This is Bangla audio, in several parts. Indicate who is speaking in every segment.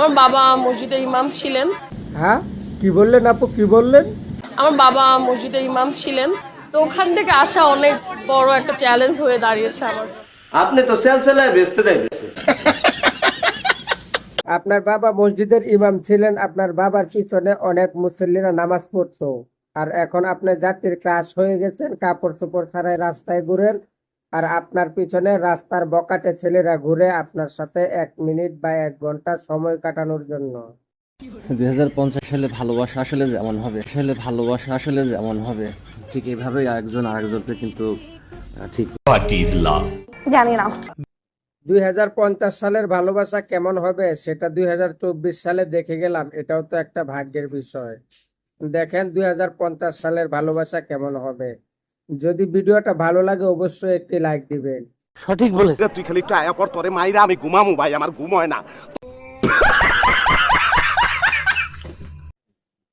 Speaker 1: আমার বাবা মসজিদের ইমাম ছিলেন।
Speaker 2: হ্যাঁ? কি বললেন আপু? কি বললেন?
Speaker 1: আমার বাবা মসজিদের ইমাম ছিলেন। তো ওখান থেকে আসা অনেক বড় একটা চ্যালেঞ্জ হয়ে দাঁড়িয়েছে আমার।
Speaker 3: আপনি তো সেল সেলায় বেচতে যাইতেছে
Speaker 2: আপনার বাবা মসজিদের ইমাম ছিলেন আপনার বাবার পিছনে অনেক মুসল্লিরা নামাজ পড়তো। আর এখন আপনি জাতির ক্লাস হয়ে গেছেন কাপড় চোপড় ছাড়াই রাস্তায় ঘুরেন। আর আপনার পিছনে রাস্তার বকাটে ছেলেরা ঘুরে আপনার সাথে এক মিনিট বা এক ঘণ্টা সময় কাটানোর জন্য।
Speaker 4: দুই হাজার পঞ্চাশ সালে ভালোবাসা আসলে যেমন হবে আসলে ভালোবাসা আসলে যেমন হবে ঠিক এইভাবেই একজন আরেকজনকে কিন্তু ঠিক
Speaker 5: জানি না।
Speaker 2: দুই হাজার পঞ্চাশ সালের ভালোবাসা কেমন হবে সেটা দুই হাজার চব্বিশ সালে দেখে গেলাম এটাও তো একটা ভাগ্যের বিষয়। দেখেন দুই হাজার পঞ্চাশ সালের ভালোবাসা কেমন হবে। যদি ভিডিওটা ভালো লাগে অবশ্যই একটি লাইক দিবেন।
Speaker 6: তুই খালি একটু আয়া পর তোরে মাইরা আমি ঘুমামু ভাই আমার ঘুম হয় না।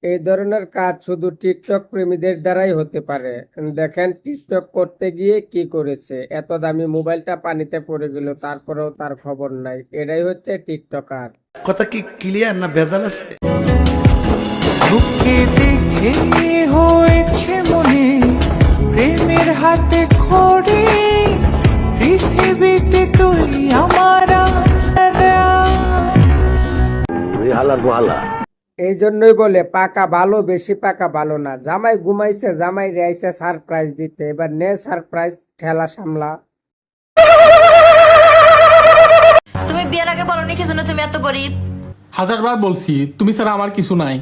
Speaker 2: এই ধরনের কাজ শুধু টিকটক প্রেমীদের দ্বারাই হতে পারে। দেখেন টিকটক করতে গিয়ে কি করেছে? এত দামি মোবাইলটা পানিতে পড়ে গেল তারপরেও তার খবর নাই। এটাই হচ্ছে টিকটকার
Speaker 7: কথা কি ক্লিয়ার না ভেজাল আছে?
Speaker 8: হাতে খড়ি পৃথিবীতে তুই আমার
Speaker 2: এই জন্যই বলে পাকা ভালো বেশি পাকা ভালো না। জামাই ঘুমাইছে জামাই রেয়াইছে সারপ্রাইজ দিতে। এবার নে সারপ্রাইজ ঠেলা সামলা।
Speaker 5: তুমি বিয়ের আগে বলো কি জন্য তুমি এত গরিব?
Speaker 8: হাজারবার বলছি তুমি ছাড়া আমার কিছু নাই।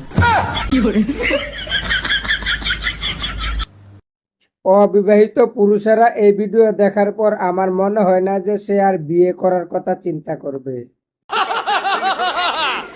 Speaker 2: অবিবাহিত পুরুষেরা এই ভিডিও দেখার পর আমার মনে হয় না যে সে আর বিয়ে করার কথা চিন্তা করবে।